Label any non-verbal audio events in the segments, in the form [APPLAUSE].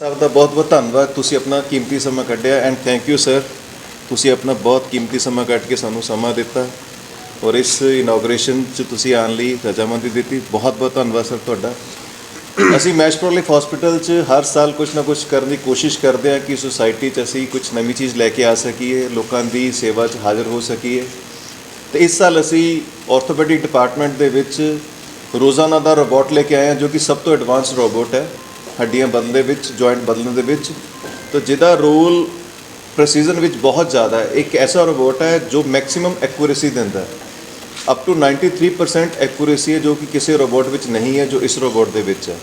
ਸਾਹਿਬ ਦਾ ਬਹੁਤ ਬਹੁਤ ਧੰਨਵਾਦ। ਤੁਸੀਂ ਆਪਣਾ ਕੀਮਤੀ ਸਮਾਂ ਕੱਢਿਆ ਐਂਡ ਥੈਂਕ ਯੂ ਸਰ ਤੁਸੀਂ ਆਪਣਾ ਬਹੁਤ ਕੀਮਤੀ ਸਮਾਂ ਕੱਢ ਕੇ ਸਾਨੂੰ ਸਮਾਂ ਦਿੱਤਾ ਔਰ ਇਸ ਇਨੋਗ੍ਰੇਸ਼ਨ 'ਚ ਤੁਸੀਂ ਆਉਣ ਲਈ ਰਜਾਮੰਦੀ ਦਿੱਤੀ। ਬਹੁਤ ਬਹੁਤ ਧੰਨਵਾਦ ਸਰ ਤੁਹਾਡਾ। ਅਸੀਂ ਮੈਸ਼ ਮੈਸ਼ਪ੍ਰੋਲਿਕ ਹਸਪੀਟਲ 'ਚ ਹਰ ਸਾਲ ਕੁਝ ਨਾ ਕੁਝ ਕਰਨ ਦੀ ਕੋਸ਼ਿਸ਼ ਕਰਦੇ ਹਾਂ ਕਿ ਸੁਸਾਇਟੀ 'ਚ ਅਸੀਂ ਕੁਝ ਨਵੀਂ ਚੀਜ਼ ਲੈ ਕੇ ਆ ਸਕੀਏ, ਲੋਕਾਂ ਦੀ ਸੇਵਾ 'ਚ ਹਾਜ਼ਰ ਹੋ ਸਕੀਏ। ਤੇ ਇਸ ਸਾਲ ਅਸੀਂ ਆਰਥੋਪੈਡਿਕ ਡਿਪਾਰਟਮੈਂਟ ਦੇ ਵਿੱਚ ਰੋਜ਼ਾਨਾ ਦਾ ਰੋਬੋਟ ਲੈ ਕੇ ਆਏ ਹਾਂ ਜੋ ਕਿ ਸਭ ਤੋਂ ਐਡਵਾਂਸ ਰੋਬੋਟ ਹੈ। ਹੱਡੀਆਂ ਬਦਲਣ ਦੇ ਵਿੱਚ ਜੁਆਇੰਟ ਬਦਲਣ ਦੇ ਵਿੱਚ, ਤਾਂ ਜਿਹਦਾ ਰੋਲ ਪ੍ਰੈਸੀਜਨ ਵਿੱਚ ਬਹੁਤ ਜ਼ਿਆਦਾ ਹੈ। ਇੱਕ ਐਸਾ ਰੋਬੋਟ ਹੈ ਜੋ ਮੈਕਸਿਮਮ ਐਕੂਰੇਸੀ ਦਿੰਦਾ ਹੈ। ਅਪ ਟੂ 93% ਐਕੂਰੇਸੀ ਹੈ ਜੋ ਕਿ ਕਿਸੇ ਰੋਬੋਟ ਵਿੱਚ ਨਹੀਂ ਹੈ, ਜੋ ਇਸ ਰੋਬੋਟ ਦੇ ਵਿੱਚ ਹੈ।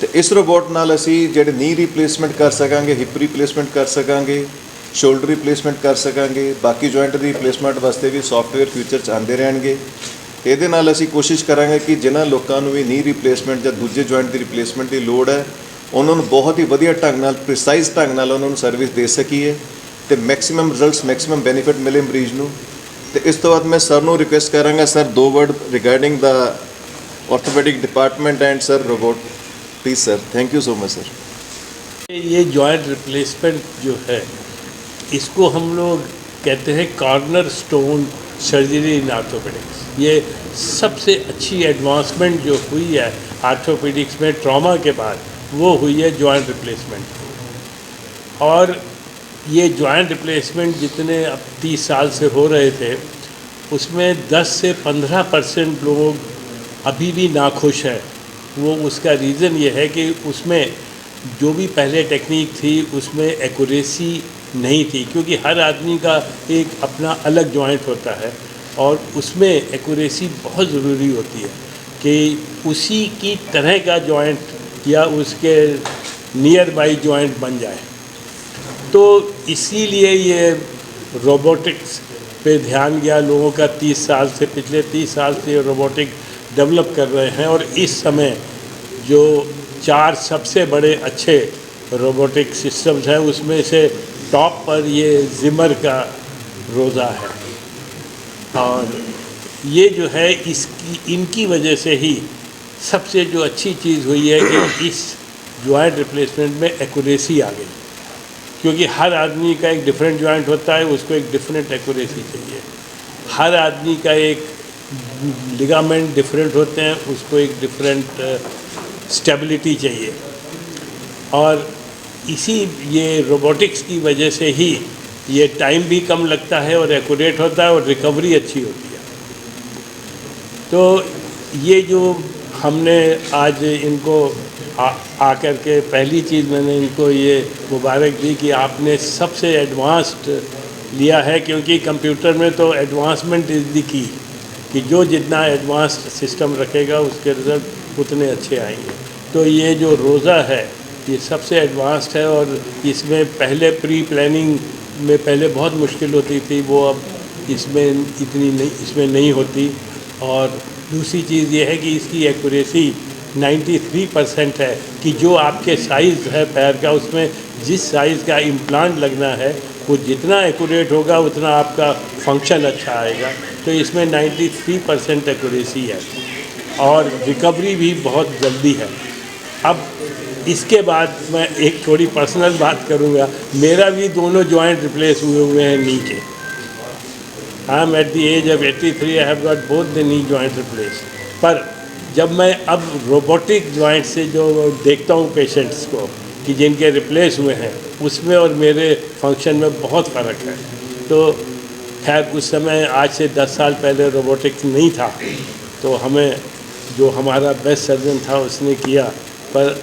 ਤੇ ਇਸ ਰੋਬੋਟ ਨਾਲ ਅਸੀਂ ਜਿਹੜੇ ਨੀ ਰਿਪਲੇਸਮੈਂਟ ਕਰ ਸਕਾਂਗੇ ਹਿਪ ਰਿਪਲੇਸਮੈਂਟ ਕਰ ਸਕਾਂਗੇ ਸ਼ੋਲਡਰ ਰਿਪਲੇਸਮੈਂਟ ਕਰ ਸਕਾਂਗੇ, ਬਾਕੀ ਜੁਆਇੰਟ ਦੀ ਰਿਪਲੇਸਮੈਂਟ ਵਾਸਤੇ ਵੀ ਸੌਫਟਵੇਅਰ ਫਿਊਚਰ ਚ ਆਉਂਦੇ ਰਹਿਣਗੇ। ਇਹਦੇ ਨਾਲ ਅਸੀਂ ਕੋਸ਼ਿਸ਼ ਕਰਾਂਗੇ ਕਿ ਜਿਨ੍ਹਾਂ ਲੋਕਾਂ ਨੂੰ ਵੀ ਨੀ ਰਿਪਲੇਸਮੈਂਟ ਜਾਂ ਦੂਜੇ ਜੁਆਇੰਟ ਦੀ ਰਿਪਲੇਸਮੈਂਟ ਦੀ ਲੋੜ ਹੈ ਉਹਨਾਂ ਨੂੰ ਬਹੁਤ ਹੀ ਵਧੀਆ ਢੰਗ ਨਾਲ ਪ੍ਰੀਸਾਈਜ਼ ਢੰਗ ਨਾਲ ਉਹਨਾਂ ਨੂੰ ਸਰਵਿਸ ਦੇ ਸਕੀਏ ਤੇ ਮੈਕਸਿਮਮ ਰਿਜ਼ਲਟਸ ਮੈਕਸਿਮਮ ਬੈਨੀਫਿਟ ਮਿਲੇ ਮਰੀਜ਼ ਨੂੰ ਤੇ ਇਸ ਤੋਂ ਬਾਅਦ ਮੈਂ ਸਰ ਨੂੰ ਰਿਕੁਐਸਟ ਕਰਾਂਗਾ ਸਰ ਦੋ word regarding the orthopedic department and sir robot please sir thank you so much sir ये जॉइंट रिप्लेसमेंट जो है इसको हम लोग कहते हैं corner stone surgery in orthopaedics ये सबसे अच्छी एडवांसमेंट जो हुई है आर्थोपेडिक्स में ट्रॉमा के बाद, वो हुई है जॉइंट रिप्लेसमेंट और ये जॉइंट रिप्लेसमेंट जितने अब तीस साल से हो रहे थे, उसमें 10 से 15 परसेंट लोग अभी भी नाखुश हैं। वो उसका रीज़न ये है कि उसमें जो भी पहले टेक्निक थी, उसमें एक्यूरेसी नहीं थी, क्योंकि हर आदमी का एक अपना अलग जॉइंट होता है और उसमें एक्यूरेसी बहुत ज़रूरी होती है कि उसी की तरह का जॉइंट या उसके नियर बाई जॉइंट बन जाए। तो इसीलिए ये रोबोटिक्स पे ध्यान गया। लोगों का तीस साल से, पिछले तीस साल से रोबोटिक डेवलप कर रहे हैं और इस समय जो चार सबसे बड़े अच्छे रोबोटिक सिस्टम्स हैं, उसमें से टॉप पर ये जिमर का रोज़ा है। और ये जो है, इसकी, इनकी वजह से ही सबसे जो अच्छी चीज़ हुई है कि इस जॉइंट रिप्लेसमेंट में एक्यूरेसी आ गई। क्योंकि हर आदमी का एक डिफरेंट जॉइंट होता है, उसको एक डिफरेंट एक्यूरेसी चाहिए। हर आदमी का एक लिगामेंट डिफरेंट होते हैं, उसको एक डिफरेंट स्टेबिलिटी चाहिए। और इसी ये रोबोटिक्स की वजह से ही ये टाइम भी कम लगता है और एक्यूरेट होता है और रिकवरी अच्छी होती है। तो ये जो हमने आज इनको आ आकर के पहली चीज़ मैंने इनको ये मुबारक दी कि आपने सबसे एडवांस्ड लिया है क्योंकि कंप्यूटर में तो एडवांसमेंट इज़ द की कि जो जितना एडवांस्ड सिस्टम रखेगा उसके रिज़ल्ट उतने अच्छे आएँगे। तो ये जो रोज़ा है ये सबसे एडवांस्ड है और इसमें पहले प्री प्लानिंग में पहले बहुत मुश्किल होती थी, वो अब इसमें इतनी नहीं, इसमें नहीं होती। और दूसरी चीज़ ये है कि इसकी एक्यूरेसी 93 परसेंट है कि जो आपके साइज़ है पैर का, उसमें जिस साइज़ का इम्प्लांट लगना है, वो जितना एक्यूरेट होगा, उतना आपका फ़ंक्शन अच्छा आएगा। तो इसमें 93 परसेंट एक्यूरेसी है और रिकवरी भी बहुत जल्दी है। अब इसके बाद मैं एक थोड़ी पर्सनल बात करूँगा। मेरा भी दोनों जॉइंट रिप्लेस हुए हुए हैं नी के I am at the age of 83 I have got both the knee joint replace पर जब मैं अब रोबोटिक जॉइंट से जो देखता हूँ पेशेंट्स को, कि जिनके रिप्लेस हुए हैं, उसमें और मेरे फ़ंक्शन में बहुत फ़र्क है। तो खैर, उस समय आज से 10 साल पहले रोबोटिक्स नहीं था। तो हमें जो हमारा बेस्ट सर्जन था, उसने किया। पर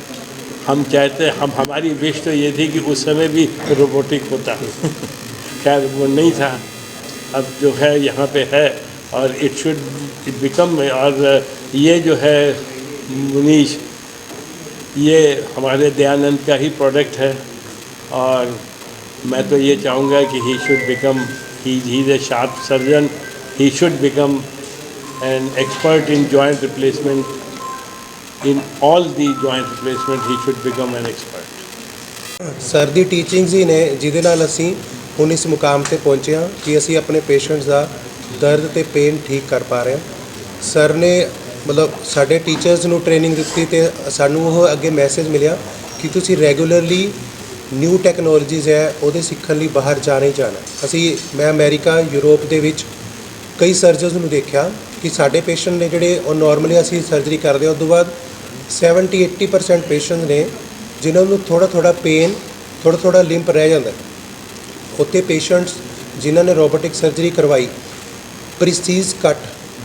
हम चाहते हम, हमारी विश तो ये थी कि उस समय भी रोबोटिक होता। खैर, वो नहीं था। अब जो है, यहाँ पे है और इट शुड बिकम और ये जो है मुनीश ये हमारे दयानंद का ही प्रोडक्ट है। और मैं तो ये चाहूँगा कि he should become he he is a sharp surgeon he should become an expert in joint replacement in all the joint replacement he should become an expert. Sir the teachings ਹੀ ਨੇ ਜਿਹਦੇ ਨਾਲ ਅਸੀਂ ਹੁਣ ਇਸ ਮੁਕਾਮ ਤੇ ਪਹੁੰਚੇ ਹਾਂ ਕਿ ਅਸੀਂ ਆਪਣੇ ਪੇਸ਼ੈਂਟਸ ਦਾ ਦਰਦ ਤੇ ਪੇਨ ਠੀਕ ਕਰ ਪਾ ਰਹੇ ਹਾਂ ਸਰ ਨੇ ਮਤਲਬ ਸਾਡੇ ਟੀਚਰਸ ਨੂੰ ਟ੍ਰੇਨਿੰਗ ਦਿੱਤੀ ਤੇ ਸਾਨੂੰ ਉਹ ਅੱਗੇ ਮੈਸੇਜ ਮਿਲਿਆ ਕਿ ਤੁਸੀਂ ਰੈਗੂਲਰਲੀ ਨਿਊ ਟੈਕਨੋਲੋਜੀਜ਼ ਹੈ ਉਹਦੇ ਸਿੱਖਣ ਲਈ ਬਾਹਰ ਜਾਣਾ ਹੀ ਜਾਣਾ ਅਸੀਂ ਮੈਂ ਅਮਰੀਕਾ ਯੂਰਪ ਦੇ ਵਿੱਚ ਕਈ ਸਰਜਨਸ ਨੂੰ ਦੇਖਿਆ ਕਿ ਸਾਡੇ ਪੇਸ਼ੈਂਟ ਨੇ ਜਿਹੜੇ ਉਹ ਨਾਰਮਲੀ ਅਸੀਂ ਸਰਜਰੀ ਕਰਦੇ ਹਾਂ ਉਸ ਤੋਂ ਬਾਅਦ 70 80% ਪੇਸ਼ੈਂਟ ਨੇ, ਜਿਨ੍ਹਾਂ ਨੂੰ ਥੋੜਾ ਥੋੜਾ ਪੇਨ ਥੋੜਾ ਥੋੜਾ ਲਿੰਪ ਰਹਿ ਜਾਂਦਾ। ਉੱਥੇ ਪੇਸ਼ੈਂਟਸ ਜਿਨ੍ਹਾਂ ਨੇ ਰੋਬੋਟਿਕ ਸਰਜਰੀ ਕਰਵਾਈ ਪ੍ਰੀਸੀਜ਼ ਕੱਟ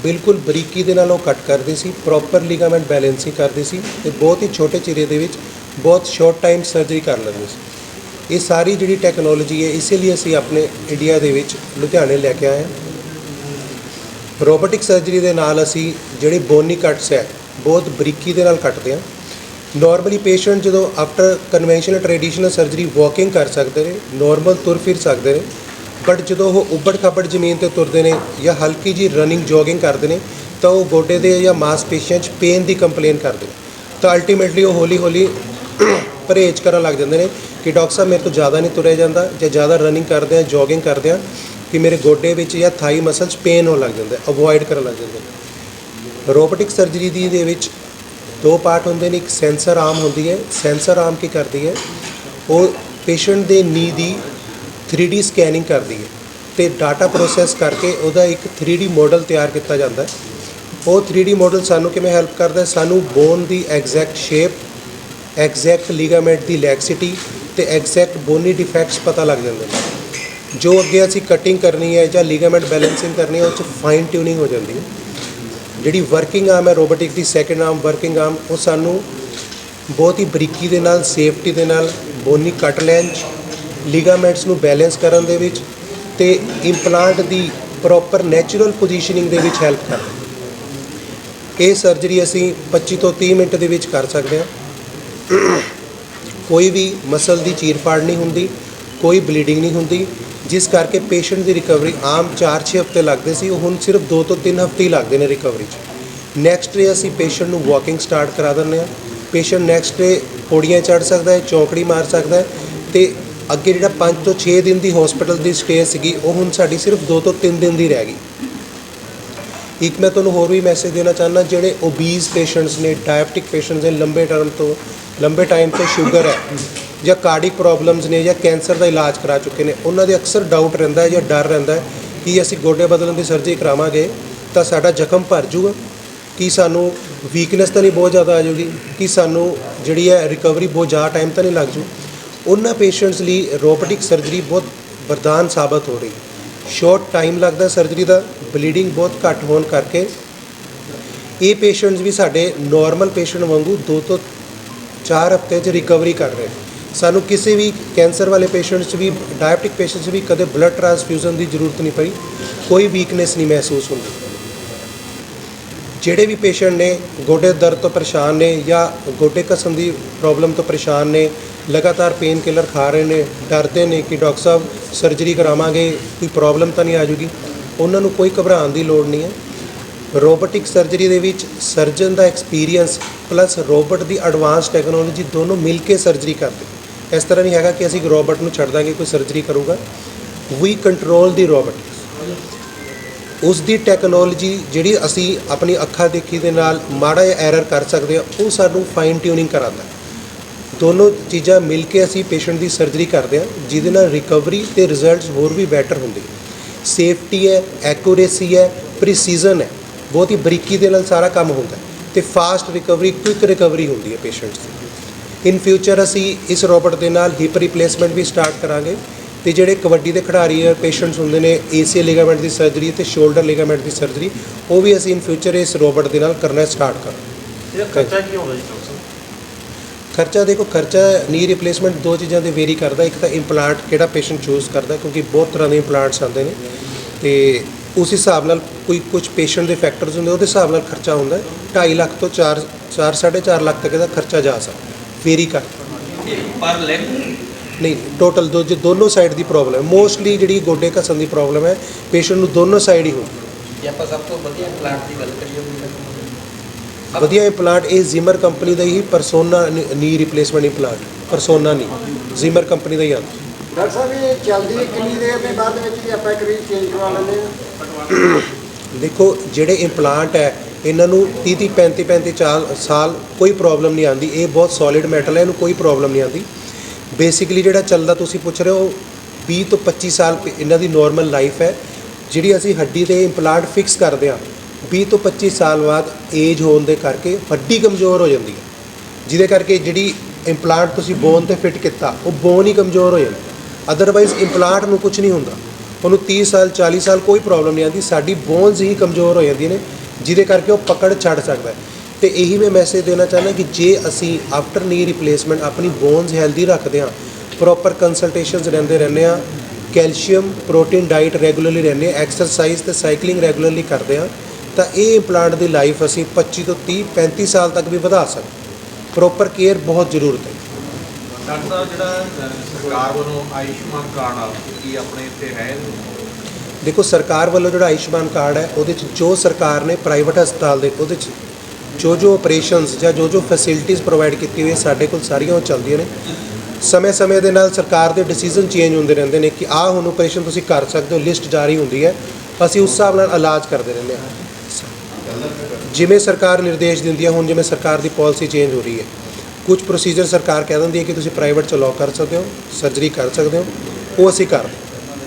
ਬਿਲਕੁਲ ਬਰੀਕੀ ਦੇ ਨਾਲ ਉਹ ਕੱਟ ਕਰਦੇ ਸੀ ਪ੍ਰੋਪਰ ਲਿਗਾਮੈਂਟ ਬੈਲੈਂਸਿੰਗ ਕਰਦੇ ਸੀ ਤੇ ਬਹੁਤ ਹੀ ਛੋਟੇ ਚਿਰੇ ਦੇ ਵਿੱਚ ਬਹੁਤ ਸ਼ਾਰਟ ਟਾਈਮ ਸਰਜਰੀ ਕਰ ਲੈਂਦੇ ਸੀ। ਇਹ ਸਾਰੀ ਜਿਹੜੀ ਟੈਕਨੋਲੋਜੀ ਹੈ, ਇਸੇ ਲਈ ਅਸੀਂ ਆਪਣੇ ਇੰਡੀਆ ਦੇ ਵਿੱਚ ਲੁਧਿਆਣੇ ਲੈ ਕੇ ਆਏ ਹਾਂ। ਰੋਬੋਟਿਕ ਸਰਜਰੀ ਦੇ ਨਾਲ ਅਸੀਂ ਜਿਹੜੇ ਬੋਨੀ ਕੱਟਸ ਹੈ ਬਹੁਤ ਬਰੀਕੀ ਦੇ ਨਾਲ ਕੱਟਦੇ ਹਾਂ ਨਾਰਮਲੀ ਪੇਸ਼ੈਂਟ ਜਦੋਂ after conventional traditional surgery walking ਕਰ ਸਕਦੇ ਨੇ ਨਾਰਮਲ ਤੁਰ ਫਿਰ ਸਕਦੇ ਨੇ ਬਟ ਜਦੋਂ ਉਹ ਉੱਬੜ ਖਾਬੜ ਜ਼ਮੀਨ ਤੇ ਤੁਰਦੇ ਨੇ ਜਾਂ ਹਲਕੀ ਜੀ ਰਨਿੰਗ ਜੋਗਿੰਗ ਕਰਦੇ ਨੇ, ਤਾਂ ਉਹ ਗੋਡੇ ਦੇ ਜਾਂ ਮਾਸਪੇਸ਼ੀਆਂ 'ਚ ਪੇਨ ਦੀ ਕੰਪਲੇਨ ਕਰਦੇ ਨੇ। ਤਾਂ ਅਲਟੀਮੇਟਲੀ ਉਹ ਹੌਲੀ ਹੌਲੀ [CLEARS THROAT] ਪਰਹੇਜ਼ ਕਰਨ ਲੱਗ ਜਾਂਦੇ ਨੇ ਕਿ ਡਾਕਟਰ ਸਾਹਿਬ ਮੇਰੇ ਤੋਂ ਜ਼ਿਆਦਾ ਨਹੀਂ ਤੁਰਿਆ ਜਾਂਦਾ ਜਾਂ ਜ਼ਿਆਦਾ ਰਨਿੰਗ ਕਰਦੇ ਆ ਜੋਗਿੰਗ ਕਰਦੇ ਆ, ਕਿ ਮੇਰੇ ਗੋਡੇ ਵਿੱਚ ਜਾਂ ਥਾਈ ਮਸਲ 'ਚ ਪੇਨ ਹੋਣ ਲੱਗ ਜਾਂਦਾ ਅਵੋਇਡ ਕਰਨ ਲੱਗ ਜਾਂਦੇ ਨੇ। ਰੋਬੋਟਿਕ ਸਰਜਰੀ ਦੀ ਦੇ ਵਿੱਚ ਦੋ ਪਾਰਟ ਹੁੰਦੇ ਨੇ, ਇੱਕ ਸੈਂਸਰ ਆਰਮ ਹੁੰਦੀ ਹੈ। ਸੈਂਸਰ ਆਰਮ ਕੀ ਕਰਦੀ ਹੈ? ਉਹ ਪੇਸ਼ੈਂਟ ਦੇ ਨੀ ਦੀ 3D ਸਕੈਨਿੰਗ ਕਰਦੀ ਹੈ ਤੇ ਡਾਟਾ ਪ੍ਰੋਸੈਸ ਕਰਕੇ ਉਹਦਾ ਇੱਕ 3D ਮਾਡਲ ਤਿਆਰ ਕੀਤਾ ਜਾਂਦਾ ਹੈ। ਉਹ 3D ਮਾਡਲ ਸਾਨੂੰ ਕਿਵੇਂ ਹੈਲਪ ਕਰਦਾ ਹੈ? ਸਾਨੂੰ ਬੋਨ ਦੀ ਐਗਜ਼ੈਕਟ ਸ਼ੇਪ ਐਗਜ਼ੈਕਟ ਲਿਗਾਮੈਂਟ ਦੀ ਲੈਕਸਿਟੀ ਤੇ ਐਗਜ਼ੈਕਟ ਬੋਨੀ ਡਿਫੈਕਟਸ ਪਤਾ ਲੱਗ ਜਾਂਦੇ ਨੇ। ਜੋ ਅੱਗੇ ਅਸੀਂ ਕਟਿੰਗ ਕਰਨੀ ਹੈ ਜਾਂ ਲਿਗਾਮੈਂਟ ਬੈਲੈਂਸਿੰਗ ਕਰਨੀ ਹੈ, ਉਹ 'ਚ ਫਾਈਨ ਟਿਊਨਿੰਗ ਹੋ ਜਾਂਦੀ ਹੈ। ਜਿਹੜੀ ਵਰਕਿੰਗ ਆਰਮ ਹੈ ਰੋਬੋਟਿਕ ਦੀ ਸੈਕੰਡ ਆਰਮ ਵਰਕਿੰਗ ਆਰਮ ਉਹ ਸਾਨੂੰ ਬਹੁਤ ਹੀ ਬਰੀਕੀ ਦੇ ਨਾਲ ਸੇਫਟੀ ਦੇ ਨਾਲ ਬੋਨੀ ਕੱਟ ਲੈਣ 'ਚ ਲਿਗਾਮੈਂਟਸ ਨੂੰ ਬੈਲੈਂਸ ਕਰਨ ਦੇ ਵਿੱਚ ਤੇ ਇੰਪਲਾਂਟ ਦੀ ਪ੍ਰੋਪਰ ਨੈਚੁਰਲ ਪੋਜੀਸ਼ਨਿੰਗ ਦੇ ਵਿੱਚ ਹੈਲਪ ਕਰਦਾ ਇਹ ਸਰਜਰੀ ਅਸੀਂ 25 ਤੋਂ 30 ਮਿੰਟ ਦੇ ਵਿੱਚ ਕਰ ਸਕਦੇ ਹਾਂ। ਕੋਈ ਵੀ ਮਸਲ ਦੀ ਚੀਰਫਾੜ ਨਹੀਂ ਹੁੰਦੀ। ਕੋਈ ਬਲੀਡਿੰਗ ਨਹੀਂ ਹੁੰਦੀ, ਜਿਸ ਕਰਕੇ ਪੇਸ਼ੈਂਟ ਦੀ ਰਿਕਵਰੀ ਆਮ 4-6 ਹਫ਼ਤੇ ਲੱਗਦੇ ਸੀ, ਉਹ ਹੁਣ ਸਿਰਫ 2 ਤੋਂ 3 ਹਫ਼ਤੇ ਹੀ ਲੱਗਦੇ ਨੇ ਰਿਕਵਰੀ 'ਚ। ਨੈਕਸਟ ਡੇ ਅਸੀਂ ਪੇਸ਼ੈਂਟ ਨੂੰ ਵਾਕਿੰਗ ਸਟਾਰਟ ਕਰਾ ਦਿੰਦੇ ਹਾਂ। ਪੇਸ਼ੈਂਟ ਨੈਕਸਟ ਡੇ ਪੌੜੀਆਂ ਚੜ੍ਹ ਸਕਦਾ ਹੈ, ਚੌਂਕੜੀ ਮਾਰ ਸਕਦਾ ਹੈ ਤੇ ਅੱਗੇ ਜਿਹੜਾ 5 ਤੋਂ 6 ਦਿਨ ਦੀ ਹਸਪੀਟਲ ਦੀ ਸਟੇ ਸੀਗੀ, ਉਹ ਹੁਣ ਸਾਡੀ ਸਿਰਫ 2 ਤੋਂ 3 ਦਿਨ ਦੀ ਰਹਿ ਗਈ। ਇੱਕ ਮੈਂ ਤੁਹਾਨੂੰ ਹੋਰ ਵੀ ਮੈਸੇਜ ਦੇਣਾ ਚਾਹੁੰਦਾ, ਜਿਹੜੇ ਓਬੀਜ਼ ਪੇਸ਼ੈਂਟਸ ਨੇ ਡਾਇਬਟਿਕ ਪੇਸ਼ੈਂਟਸ ਨੇ, ਲੰਬੇ ਟਰਮ ਤੋਂ, ਲੰਬੇ ਟਾਈਮ ਤੋਂ ਸ਼ੂਗਰ ਹੈ ਜਾਂ ਕਾਰਡਿਕ ਪ੍ਰੋਬਲਮਸ ਨੇ ਜਾਂ ਕੈਂਸਰ ਦਾ ਇਲਾਜ ਕਰਾ ਚੁੱਕੇ ਨੇ, ਉਹਨਾਂ ਦੇ ਅਕਸਰ ਡਾਊਟ ਰਹਿੰਦਾ ਹੈ ਜਾਂ ਡਰ ਰਹਿੰਦਾ ਹੈ ਕਿ ਅਸੀਂ ਗੋਡੇ ਬਦਲਣ ਦੀ ਸਰਜਰੀ ਕਰਾਵਾਂਗੇ ਤਾਂ ਸਾਡਾ ਜ਼ਖਮ ਭਰ ਜੂਗਾ ਕਿ ਸਾਨੂੰ ਵੀਕਨੈਸ ਤਾਂ ਨਹੀਂ ਬਹੁਤ ਜ਼ਿਆਦਾ ਆ ਜਾਊਗੀ? ਕਿ ਸਾਨੂੰ ਜਿਹੜੀ ਹੈ ਰਿਕਵਰੀ ਬਹੁਤ ਜ਼ਿਆਦਾ ਟਾਈਮ ਤਾਂ ਨਹੀਂ ਲੱਗ ਜੂ? ਉਹਨਾਂ ਪੇਸ਼ੈਂਟਸ ਲਈ ਰੋਬੋਟਿਕ ਸਰਜਰੀ ਬਹੁਤ ਵਰਦਾਨ ਸਾਬਤ ਹੋ ਰਹੀ ਸ਼ਾਰਟ ਟਾਈਮ ਲੱਗਦਾ ਸਰਜਰੀ ਦਾ ਬਲੀਡਿੰਗ ਬਹੁਤ ਘੱਟ ਹੋਣ ਕਰਕੇ। ਇਹ ਪੇਸ਼ੈਂਟਸ ਵੀ ਸਾਡੇ ਨਾਰਮਲ ਪੇਸ਼ੈਂਟ ਵਾਂਗੂ 2 ਤੋਂ 4 ਹਫ਼ਤੇ 'ਚ ਰਿਕਵਰੀ ਕਰ ਰਹੇ ਸਾਨੂੰ ਕਿਸੇ ਵੀ ਕੈਂਸਰ ਵਾਲੇ ਪੇਸ਼ੈਂਟਸ 'ਚ ਵੀ ਡਾਇਬਟਿਕ ਪੇਸ਼ੈਂਟਸ 'ਚ ਵੀ ਕਦੇ ਬਲੱਡ ਟ੍ਰਾਂਸਫਿਊਜ਼ਨ ਦੀ ਜ਼ਰੂਰਤ ਨਹੀਂ ਪਈ। ਕੋਈ ਵੀਕਨੈਸ ਨਹੀਂ ਮਹਿਸੂਸ ਹੁੰਦੀ। ਜਿਹੜੇ ਵੀ ਪੇਸ਼ੈਂਟ ਨੇ, ਗੋਡੇ ਦਰਦ ਤੋਂ ਪਰੇਸ਼ਾਨ ਨੇ ਜਾਂ ਗੋਡੇ ਕਸਮ ਦੀ ਪ੍ਰੋਬਲਮ ਤੋਂ ਪਰੇਸ਼ਾਨ ਨੇ, ਲਗਾਤਾਰ ਪੇਨ ਕਿਲਰ ਖਾ ਰਹੇ ਨੇ, ਡਰਦੇ ਨੇ ਕਿ ਡਾਕਟਰ ਸਾਹਿਬ ਸਰਜਰੀ ਕਰਾਵਾਂਗੇ, ਕੋਈ ਪ੍ਰੋਬਲਮ ਤਾਂ ਨਹੀਂ ਆ ਜੂਗੀ, ਉਹਨਾਂ ਨੂੰ ਕੋਈ ਘਬਰਾਉਣ ਦੀ ਲੋੜ ਨਹੀਂ ਹੈ। ਰੋਬੋਟਿਕ ਸਰਜਰੀ ਦੇ ਵਿੱਚ ਸਰਜਨ ਦਾ ਐਕਸਪੀਰੀਅੰਸ ਪਲੱਸ ਰੋਬੋਟ ਦੀ ਐਡਵਾਂਸ ਟੈਕਨੋਲੋਜੀ ਦੋਨੋਂ ਮਿਲ ਕੇ ਸਰਜਰੀ ਕਰਦੇ ਇਸ ਤਰ੍ਹਾਂ ਨਹੀਂ ਹੈਗਾ ਕਿ ਅਸੀਂ ਰੋਬੋਟ ਨੂੰ ਛੱਡ ਦਾਂਗੇ, ਕੋਈ ਸਰਜਰੀ ਕਰੂਗਾ। ਵੀ ਕੰਟਰੋਲ ਦੀ ਰੋਬੋਟਿਕਸ ਉਸ ਦੀ ਟੈਕਨੋਲੋਜੀ ਜਿਹੜੀ ਅਸੀਂ ਆਪਣੀ ਅੱਖਾਂ ਦੇਖੀ ਦੇ ਨਾਲ ਮਾੜਾ ਜਿਹਾ ਐਰਰ ਕਰ ਸਕਦੇ ਹਾਂ, ਉਹ ਸਾਨੂੰ ਫਾਈਨ ਟਿਊਨਿੰਗ ਕਰਾਉਂਦਾ ਦੋਨੋਂ ਚੀਜ਼ਾਂ ਮਿਲ ਕੇ ਅਸੀਂ ਪੇਸ਼ੈਂਟ ਦੀ ਸਰਜਰੀ ਕਰਦੇ ਹਾਂ, ਜਿਹਦੇ ਨਾਲ ਰਿਕਵਰੀ ਤੇ ਰਿਜ਼ਲਟਸ ਹੋਰ ਵੀ ਬੈਟਰ ਹੁੰਦੇ ਸੇਫਟੀ ਹੈ ਐਕੂਰੇਸੀ ਹੈ ਪ੍ਰੀਸੀਜ਼ਨ ਹੈ। ਬਹੁਤ ਹੀ ਬਰੀਕੀ ਦੇ ਨਾਲ ਸਾਰਾ ਕੰਮ ਹੁੰਦਾ ਹੈ ਤੇ ਫਾਸਟ ਰਿਕਵਰੀ ਕੁਇਕ ਰਿਕਵਰੀ ਹੁੰਦੀ ਹੈ ਪੇਸ਼ੈਂਟਸ ਦੀ। ਇਨ ਫਿਊਚਰ ਅਸੀਂ ਇਸ ਰੋਬੋਟ ਦੇ ਨਾਲ ਹਿਪ ਰਿਪਲੇਸਮੈਂਟ ਵੀ ਸਟਾਰਟ ਕਰਾਂਗੇ ਤੇ ਜਿਹੜੇ ਕਬੱਡੀ ਦੇ ਖਿਡਾਰੀ ਹੈ ਪੇਸ਼ੈਂਟਸ ਹੁੰਦੇ ਨੇ ਏਸੀਐਲ ਲਿਗਾਮੈਂਟ ਦੀ ਸਰਜਰੀ ਤੇ ਸ਼ੋਲਡਰ ਲਿਗਾਮੈਂਟ ਦੀ ਸਰਜਰੀ ਉਹ ਵੀ ਅਸੀਂ ਇਨ ਫਿਊਚਰ ਇਸ ਰੋਬੋਟ ਦੇ ਨਾਲ ਕਰਨਾ ਸਟਾਰਟ ਕਰਾਂਗੇ। ਇਹਦਾ ਖਰਚਾ ਕੀ ਹੋਣਾ ਜੀ ਖਰਚਾ ਦੇਖੋ ਖਰਚਾ ਨੀ ਰਿਪਲੇਸਮੈਂਟ ਦੋ ਚੀਜ਼ਾਂ ਤੇ ਵੇਰੀ ਕਰਦਾ ਇੱਕ ਤਾਂ ਇੰਪਲਾਂਟ ਕਿਹੜਾ ਪੇਸ਼ੈਂਟ ਚੂਜ਼ ਕਰਦਾ ਕਿਉਂਕਿ ਬਹੁਤ ਤਰ੍ਹਾਂ ਦੇ ਇੰਪਲਾਂਟਸ ਆਉਂਦੇ ਨੇ ਤੇ ਉਸ ਹਿਸਾਬ ਨਾਲ ਕੋਈ ਕੁਝ ਪੇਸ਼ੈਂਟ ਦੇ ਫੈਕਟਰਸ ਹੁੰਦੇ ਉਹਦੇ ਹਿਸਾਬ ਨਾਲ ਖਰਚਾ ਹੁੰਦਾ 2.5 ਲੱਖ ਤੋਂ 4 4 4.5 ਲੱਖ ਤੱਕ ਦਾ ਖਰਚਾ ਜਾ ਸਕਦਾ। ਵੇਰੀ ਕਰਦਾ ਪਰ ਲੈਗ ਨਹੀਂ ਟੋਟਲ ਦੋ ਜੇ ਦੋਨੋਂ ਸਾਈਡ ਦੀ ਪ੍ਰੋਬਲਮ ਹੈ। ਮੋਸਟਲੀ ਜਿਹੜੀ ਗੋਡੇ ਘਸਣ ਦੀ ਪ੍ਰੋਬਲਮ ਹੈ ਪੇਸ਼ੈਂਟ ਨੂੰ ਦੋਨੋਂ ਸਾਈਡ ਹੀ ਹੁੰਦੀ ਹੈ। ਜੇ ਆਪਾਂ ਸਭ ਤੋਂ ਵਧੀਆ ਪਲਾਂਟ ਦੀ ਗੱਲ ਕਰੀਏ ਵਧੀਆ ਇੰਪਲਾਂਟ ਇਹ ਜ਼ਿਮਰ ਕੰਪਨੀ ਦਾ ਹੀ ਪਰਸੋਨਾ ਨੀ ਰਿਪਲੇਸਮੈਂਟ ਇੰਪਲਾਂਟ ਪਰਸੋਨਾ ਨੀ ਜ਼ਿਮਰ ਕੰਪਨੀ ਦਾ ਹੀ ਆਉਂਦਾ ਡਾਕਟਰ ਸਾਹਿਬ ਇਹ ਚੱਲਦੀ ਹੈ ਕਿੰਨੀ ਦੇਰ ਦੇ ਬਾਅਦ ਵਿੱਚ ਵੀ ਆਪਾਂ ਇੱਕ ਵਾਰੀ ਚੇਂਜ ਕਰਵਾ ਲੈਂਦੇ ਹਾਂ? ਦੇਖੋ ਜਿਹੜੇ ਇੰਪਲਾਂਟ ਹੈ ਇਹਨਾਂ ਨੂੰ 30 30 35 35 ਚਾਲ ਸਾਲ ਕੋਈ ਪ੍ਰੋਬਲਮ ਨਹੀਂ ਆਉਂਦੀ। ਇਹ ਬਹੁਤ ਸੋਲਿਡ ਮੈਟਲ ਹੈ, ਇਹਨੂੰ ਕੋਈ ਪ੍ਰੋਬਲਮ ਨਹੀਂ ਆਉਂਦੀ। ਬੇਸਿਕਲੀ ਜਿਹੜਾ ਚੱਲਦਾ ਤੁਸੀਂ ਪੁੱਛ ਰਹੇ ਹੋ 20 ਤੋਂ 25 ਸਾਲ ਇਹਨਾਂ ਦੀ ਨਾਰਮਲ ਲਾਈਫ ਹੈ। ਜਿਹੜੀ ਅਸੀਂ ਹੱਡੀ ਤੇ ਇੰਪਲਾਂਟ ਫਿਕਸ ਕਰਦੇ ਹਾਂ 20 ਤੋਂ 25 ਸਾਲ ਬਾਅਦ ਏਜ ਹੋਣ ਦੇ ਕਰਕੇ ਹੱਡੀ ਕਮਜ਼ੋਰ ਹੋ ਜਾਂਦੀ ਹੈ। ਜਿਹਦੇ ਕਰਕੇ ਜਿਹੜੀ ਇੰਪਲਾਂਟ ਤੁਸੀਂ ਬੋਨ ਤੇ ਫਿੱਟ ਕੀਤਾ, ਉਹ ਬੋਨ ਹੀ ਕਮਜ਼ੋਰ ਹੋ ਜਾਂਦਾ। ਅਦਰਵਾਈਜ਼ ਇੰਪਲਾਂਟ ਨੂੰ ਕੁਝ ਨਹੀਂ ਹੁੰਦਾ। ਉਹਨੂੰ 30 ਸਾਲ 40 ਸਾਲ ਕੋਈ ਪ੍ਰੋਬਲਮ ਨਹੀਂ ਆਉਂਦੀ। ਸਾਡੀ ਬੋਨਸ ਹੀ ਕਮਜ਼ੋਰ ਹੋ ਜਾਂਦੀਆਂ ਨੇ। ਜਿਹਦੇ ਕਰਕੇ ਉਹ ਪਕੜ ਛੱਡ ਸਕਦਾ ਹੈ। ਤੇ ਇਹੀ ਮੈਂ ਮੈਸੇਜ ਦੇਣਾ ਚਾਹੁੰਦਾ ਕਿ ਜੇ ਅਸੀਂ ਆਫਟਰ ਨੀ ਰਿਪਲੇਸਮੈਂਟ ਆਪਣੀ ਬੋਨਸ ਹੈਲਦੀ ਰੱਖਦੇ ਹਾਂ ਪ੍ਰੋਪਰ ਕੰਸਲਟੇਸ਼ਨਸ ਰਹਿੰਦੇ ਰਹਿੰਦੇ ਹਾਂ ਕੈਲਸ਼ੀਅਮ ਪ੍ਰੋਟੀਨ ਡਾਈਟ ਰੈਗੂਲਰਲੀ ਰਹਿੰਦੇ ਹਾਂ ਐਕਸਰਸਾਈਜ਼ ਤੇ ਸਾਈਕਲਿੰਗ ਰੈਗੂਲਰਲੀ ਕਰਦੇ ਹਾਂ, ਤਾਂ ਇਹ ਇੰਪਲਾਂਟ ਦੀ ਲਾਈਫ ਅਸੀਂ 25 ਤੋਂ 30 35 ਸਾਲ ਤੱਕ ਵੀ ਵਧਾ ਸਕਦੇ ਪ੍ਰੋਪਰ ਕੇਅਰ ਬਹੁਤ ਜ਼ਰੂਰਤ ਹੈ। ਡਾਕਟਰ ਸਾਹਿਬ, ਜਿਹੜਾ ਸਰਕਾਰ ਵੱਲੋਂ ਆਯੁਸ਼ਮਾਨ ਕਾਰਡ ਆ ਕੀ ਆਪਣੇ ਇੱਥੇ ਹੈ ਦੇਖੋ, ਸਰਕਾਰ ਵੱਲੋਂ ਜਿਹੜਾ ਆਯੁਸ਼ਮਾਨ ਕਾਰਡ ਹੈ, ਉਹਦੇ 'ਚ ਜੋ ਸਰਕਾਰ ਨੇ ਪ੍ਰਾਈਵੇਟ ਹਸਪਤਾਲ ਦੇ, ਉਹਦੇ 'ਚ ਜੋ ਜੋ ਆਪਰੇਸ਼ਨਸ ਜਾਂ ਜੋ ਜੋ ਫੈਸਿਲਿਟੀਜ਼ ਪ੍ਰੋਵਾਈਡ ਕੀਤੀ ਹੋਈ ਸਾਡੇ ਕੋਲ ਸਾਰੀਆਂ ਉਹ ਚੱਲਦੀਆਂ ਨੇ। ਸਮੇਂ-ਸਮੇਂ ਦੇ ਨਾਲ ਸਰਕਾਰ ਦੇ ਡਿਸੀਜਨ ਚੇਂਜ ਹੁੰਦੇ ਰਹਿੰਦੇ ਨੇ ਕਿ ਆਹ ਹੁਣ ਆਪਰੇਸ਼ਨ ਤੁਸੀਂ ਕਰ ਸਕਦੇ ਹੋ ਲਿਸਟ ਜਾਰੀ ਹੁੰਦੀ ਹੈ। ਅਸੀਂ ਉਸ ਹਿਸਾਬ ਨਾਲ ਇਲਾਜ ਕਰਦੇ ਰਹਿੰਦੇ ਹਾਂ। ਜਿਵੇਂ ਸਰਕਾਰ ਨਿਰਦੇਸ਼ ਦਿੰਦੀ ਹੈ, ਹੁਣ ਜਿਵੇਂ ਸਰਕਾਰ ਦੀ ਪਾਲਿਸੀ ਚੇਂਜ ਹੋ ਰਹੀ ਹੈ। ਕੁਝ ਪ੍ਰੋਸੀਜਰ ਸਰਕਾਰ ਕਹਿ ਦਿੰਦੀ ਹੈ ਕਿ ਤੁਸੀਂ ਪ੍ਰਾਈਵੇਟ ਚ ਲਾਅ ਕਰ ਸਕਦੇ ਹੋ ਸਰਜਰੀ ਕਰ ਸਕਦੇ ਹੋ, ਉਹ ਅਸੀਂ ਕਰਦੇ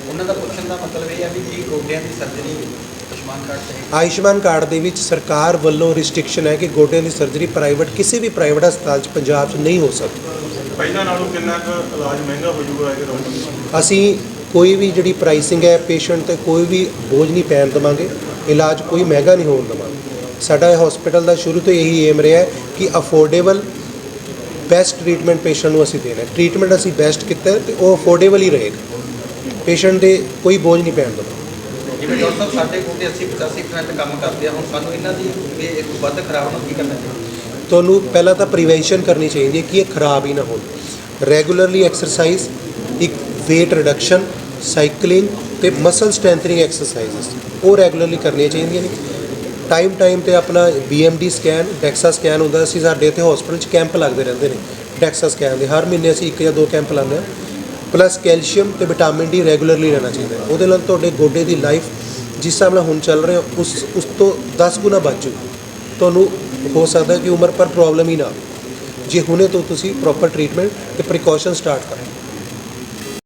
ਉਹਨਾਂ ਦਾ ਪੁੱਛਣ ਦਾ ਮਤਲਬ ਇਹ ਹੈ ਵੀ ਕੀ ਗੋਡਿਆਂ ਦੀ ਸਰਜਰੀ ਆਯੁਸ਼ਮਾਨ ਕਾਰਡ ਤੇ ਹੈ? ਆਯੁਸ਼ਮਾਨ ਕਾਰਡ ਦੇ ਵਿੱਚ ਸਰਕਾਰ ਵੱਲੋਂ ਰਿਸਟ੍ਰਿਕਸ਼ਨ ਹੈ ਕਿ ਗੋਡਿਆਂ ਦੀ ਸਰਜਰੀ ਪ੍ਰਾਈਵੇਟ ਕਿਸੇ ਵੀ ਪ੍ਰਾਈਵੇਟ ਹਸਪਤਾਲ 'ਚ ਪੰਜਾਬ 'ਚ ਨਹੀਂ ਹੋ ਸਕਦੀ। ਪਹਿਲਾਂ ਨਾਲੋਂ ਕਿੰਨਾ ਕੁ ਇਲਾਜ ਮਹਿੰਗਾ ਹੋ ਜਾਊਗਾ ਇਹ ਰਹੂਗਾ ਅਸੀਂ ਕੋਈ ਵੀ ਜਿਹੜੀ ਪ੍ਰਾਈਸਿੰਗ ਹੈ ਪੇਸ਼ੈਂਟ ਤੇ ਕੋਈ ਵੀ ਬੋਝ ਨਹੀਂ ਪੈਣ ਦੇਵਾਂਗੇ ਇਲਾਜ ਕੋਈ ਮਹਿੰਗਾ ਨਹੀਂ ਹੋਣ ਦੇਵਾਂਗੇ। ਸਾਡਾ ਇਹ ਹਸਪੀਟਲ ਦਾ ਸ਼ੁਰੂ ਤੋਂ ਇਹੀ ਏਮ ਰਿਹਾ ਹੈ ਕਿ ਅਫੋਰਡੇਬਲ ਬੈਸਟ ਟ੍ਰੀਟਮੈਂਟ ਪੇਸ਼ੈਂਟ ਨੂੰ ਅਸੀਂ ਦੇਣਾ ਟ੍ਰੀਟਮੈਂਟ ਅਸੀਂ ਬੈਸਟ ਕੀਤਾ ਤੇ ਉਹ ਅਫੋਰਡੇਬਲ ਹੀ ਰਹੇਗਾ। ਪੇਸ਼ੈਂਟ ਦੇ ਕੋਈ ਬੋਝ ਨਹੀਂ ਪੈਣ ਦੇਵਾਂਗੇ ਜਿਵੇਂ ਡਾਕਟਰ ਸਾਹਿਬ ਸਾਡੇ ਗੋਡੇ 80 85% ਕੰਮ ਕਰਦੇ ਆ ਹੁਣ ਸਾਨੂੰ ਇਹਨਾਂ ਦੀ ਇਹ ਇੱਕ ਵੱਧ ਖਰਾਬ ਨੂੰ ਕੀ ਕਰਨਾ ਚਾਹੀਦਾ? ਤੁਹਾਨੂੰ ਪਹਿਲਾਂ ਤਾਂ ਪ੍ਰੀਵੈਂਸ਼ਨ ਕਰਨੀ ਚਾਹੀਦੀ ਹੈ ਕਿ ਇਹ ਖਰਾਬ ਹੀ ਨਾ ਹੋਣ। ਰੈਗੂਲਰਲੀ ਐਕਸਰਸਾਈਜ਼ ਇੱਕ weight ਰਿਡਕਸ਼ਨ ਸਾਈਕਲਿੰਗ ਤੇ ਮਸਲ ਸਟਰੈਂਥਨਿੰਗ ਐਕਸਰਸਾਈਜ਼ਸ ਉਹ ਰੈਗੂਲਰਲੀ ਕਰਨੀਆਂ ਚਾਹੀਦੀਆਂ ਨੇ। ਟਾਈਮ ਟਾਈਮ ਤੇ ਆਪਣਾ BMD ਸਕੈਨ ਡੈਕਸਾ ਸਕੈਨ ਹੁੰਦਾ ਸੀ ਸਾਡੇ ਇੱਥੇ ਹਸਪੀਟਲ 'ਚ ਕੈਂਪ ਲੱਗਦੇ ਰਹਿੰਦੇ ਨੇ। ਡੈਕਸਾ ਸਕੈਨ ਦੇ ਹਰ ਮਹੀਨੇ ਅਸੀਂ ਇੱਕ ਜਾਂ ਦੋ ਕੈਂਪ ਲਾਉਂਦੇ ਹਾਂ। ਪਲੱਸ ਕੈਲਸ਼ੀਅਮ ਤੇ ਵਿਟਾਮਿਨ ਡੀ ਰੈਗੂਲਰਲੀ ਲੈਣਾ ਚਾਹੀਦਾ ਹੈ। ਉਹਦੇ ਨਾਲ ਤੁਹਾਡੇ ਗੋਡੇ ਦੀ ਲਾਈਫ ਜਿਸ ਹਿਸਾਬ ਨਾਲ ਹੁਣ ਚੱਲ ਰਿਹਾ, ਉਸ ਉਸ ਤੋਂ 10 ਗੁਣਾ ਬਚ ਜੂ। ਤੁਹਾਨੂੰ ਹੋ ਸਕਦਾ ਕਿ ਉਮਰ ਪਰ ਪ੍ਰੋਬਲਮ ਹੀ ਨਾ ਆਵੇ। ਜੇ ਹੁਣੇ ਤੋਂ ਤੁਸੀਂ ਪ੍ਰੋਪਰ ਟ੍ਰੀਟਮੈਂਟ ਤੇ ਪ੍ਰੀਕਾਸ਼ਨ ਸਟਾਰਟ ਕਰੋ।